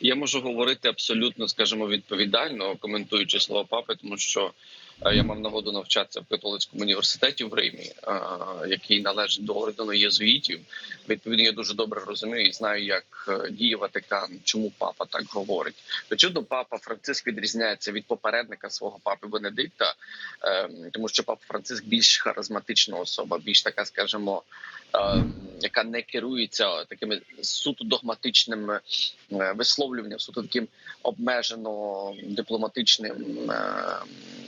Я можу говорити абсолютно, скажімо, відповідально, коментуючи слова папи, тому що я мав нагоду навчатися в католицькому університеті в Римі, який належить до ордену єзуїтів. Відповідно, я дуже добре розумію і знаю, як е, діє Ватикан, чому папа так говорить. Очевидно, папа Франциск відрізняється від попередника свого папи Бенедикта, е, тому що папа Франциск більш харизматична особа, більш така, скажімо, е, яка не керується такими суто догматичними е, висловлюванням, суто таким обмежено дипломатичним е, формува-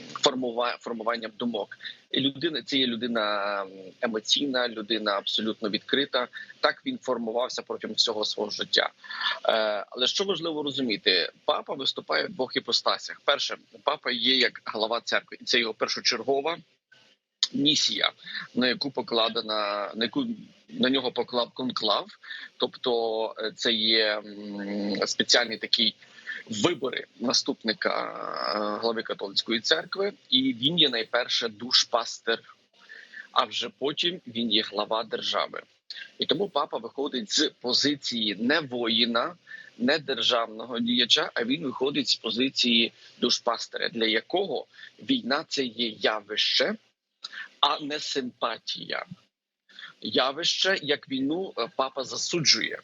формуванням думок. І людина це є людина емоційна, людина абсолютно відкрита. Так він формувався протягом всього свого життя. Е, але що важливо розуміти, папа виступає в двох іпостасях. Перше, папа є як глава церкви, і це його першочергова місія, на яку покладена, на яку на нього поклав конклав. Тобто, е, це є спеціальний такий. Вибори наступника е, глави католицької церкви, і він є найперше душпастер. А вже потім він є глава держави, і тому папа виходить з позиції не воїна, не державного діяча, а він виходить з позиції душпастера, для якого війна це є явище, а не симпатія. Явище як війну е, папа засуджує.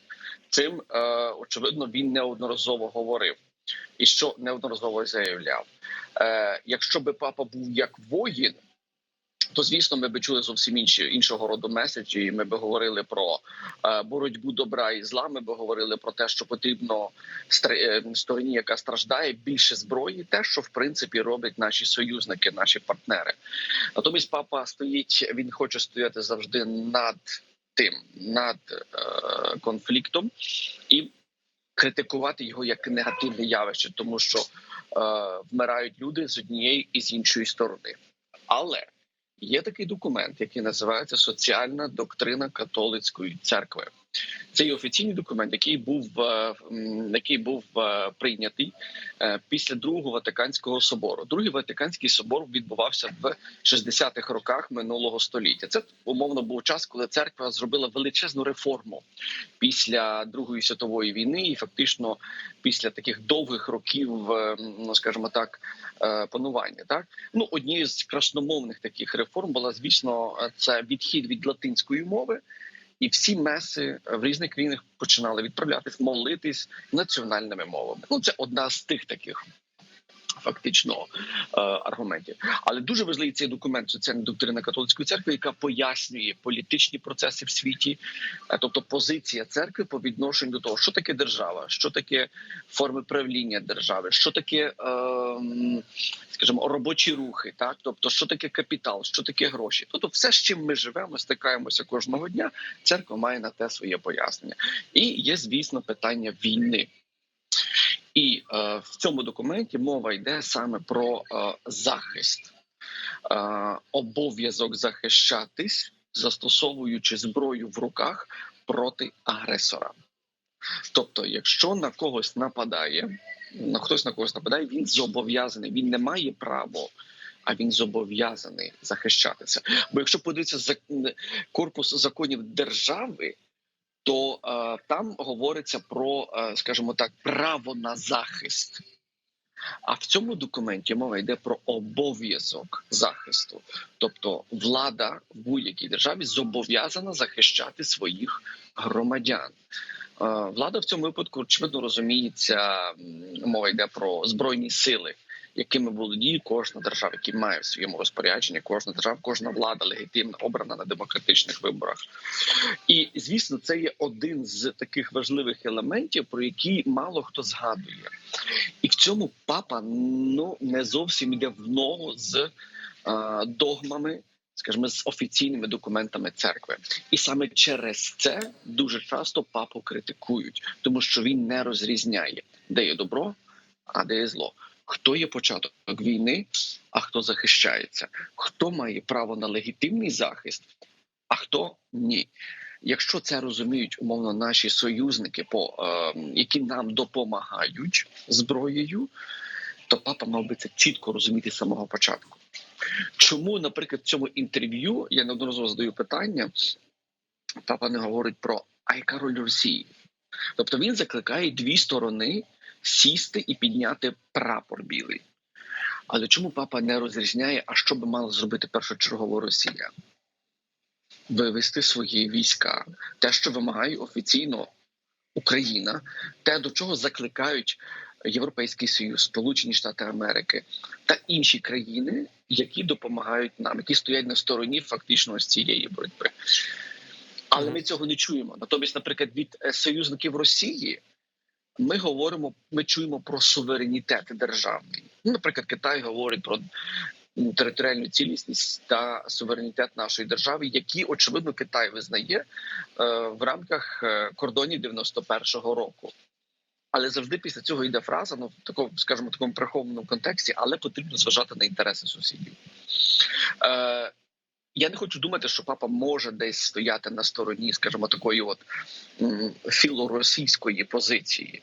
Чим е, очевидно він неодноразово говорив і що неодноразово заявляв. Е, якщо би папа був як воїн, то звісно, ми би чули зовсім інші іншого роду меседжі. Ми би говорили про е, боротьбу добра і зла. Ми би говорили про те, що потрібно стр- е, стороні, яка страждає, більше зброї, те, що в принципі роблять наші союзники, наші партнери. Натомість, папа стоїть, він хоче стояти завжди над тим, над е, конфліктом і критикувати його як негативне явище, тому що е, вмирають люди з однієї і з іншої сторони. Але є такий документ, який називається Соціальна доктрина католицької церкви. Це є офіційний документ, який був е, який був е, прийнятий е, після другого Ватиканського собору. Другий Ватиканський собор відбувався в 60-х роках минулого століття. Це умовно був час, коли церква зробила величезну реформу після Другої світової війни, і фактично після таких довгих років, ну скажімо так, панування. Так ну однією з красномовних таких реформ була звісно це відхід від латинської мови. І всі меси в різних країнах починали відправлятись, молитись національними мовами. Ну це одна з тих таких фактично е, аргументів. Але дуже важливий цей документ соціальна доктрина католицької церкви, яка пояснює політичні процеси в світі, е, тобто позиція церкви по відношенню до того, що таке держава, що таке форми правління держави, що таке. Е, Скажімо, робочі рухи, так тобто, що таке капітал, що таке гроші. Тобто, все, з чим ми живемо, стикаємося кожного дня. Церква має на те своє пояснення, і є, звісно, питання війни. І е, в цьому документі мова йде саме про е, захист, е, обов'язок захищатись, застосовуючи зброю в руках проти агресора. Тобто, якщо на когось нападає, на хтось на когось нападає, він зобов'язаний, він не має права. А він зобов'язаний захищатися. Бо якщо подивитися за корпус законів держави, то е, там говориться про, е, скажімо так, право на захист. А в цьому документі мова йде про обов'язок захисту. Тобто, влада в будь-якій державі зобов'язана захищати своїх громадян. Е, Влада в цьому випадку очевидно розуміється. Мова йде про збройні сили, якими володіє кожна держава, які має в своєму розпорядженні кожна держава, кожна влада легітимна обрана на демократичних виборах. І звісно, це є один з таких важливих елементів, про які мало хто згадує, і в цьому папа ну не зовсім йде в ногу з е, догмами. Скажімо, з офіційними документами церкви, і саме через це дуже часто папу критикують, тому що він не розрізняє, де є добро, а де є зло. Хто є початок війни, а хто захищається, хто має право на легітимний захист, а хто ні. Якщо це розуміють умовно наші союзники, по е, які нам допомагають зброєю, то папа мав би це чітко розуміти з самого початку. Чому, наприклад, в цьому інтерв'ю я неодноразово задаю питання, папа не говорить про а яка роль Росії? Тобто він закликає дві сторони сісти і підняти прапор білий. Але чому папа не розрізняє, а що би мала зробити першочергово Росія? Вивести свої війська, те, що вимагає офіційно Україна, те, до чого закликають Європейський Союз, Сполучені Штати Америки та інші країни, які допомагають нам, які стоять на стороні фактично з цієї боротьби. Але ми цього не чуємо. Натомість, наприклад, від е, союзників Росії ми говоримо, ми чуємо про суверенітет державний. Ну, наприклад, Китай говорить про територіальну цілісність та суверенітет нашої держави, які очевидно Китай визнає е, в рамках е, кордонів 91-го року. Але завжди після цього йде фраза, ну в такому, скажімо, такому прихованому контексті, але потрібно зважати на інтереси сусідів. Е, я не хочу думати, що папа може десь стояти на стороні, скажімо, такої от філоросійської позиції,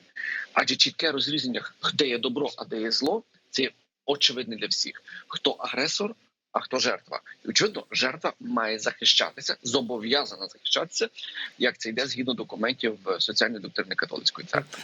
адже чітке розрізнення, де є добро, а де є зло, це очевидне для всіх. Хто агресор, а хто жертва. І очевидно, жертва має захищатися, зобов'язана захищатися, як це йде згідно документів е, соціальної доктрини католицької церкви.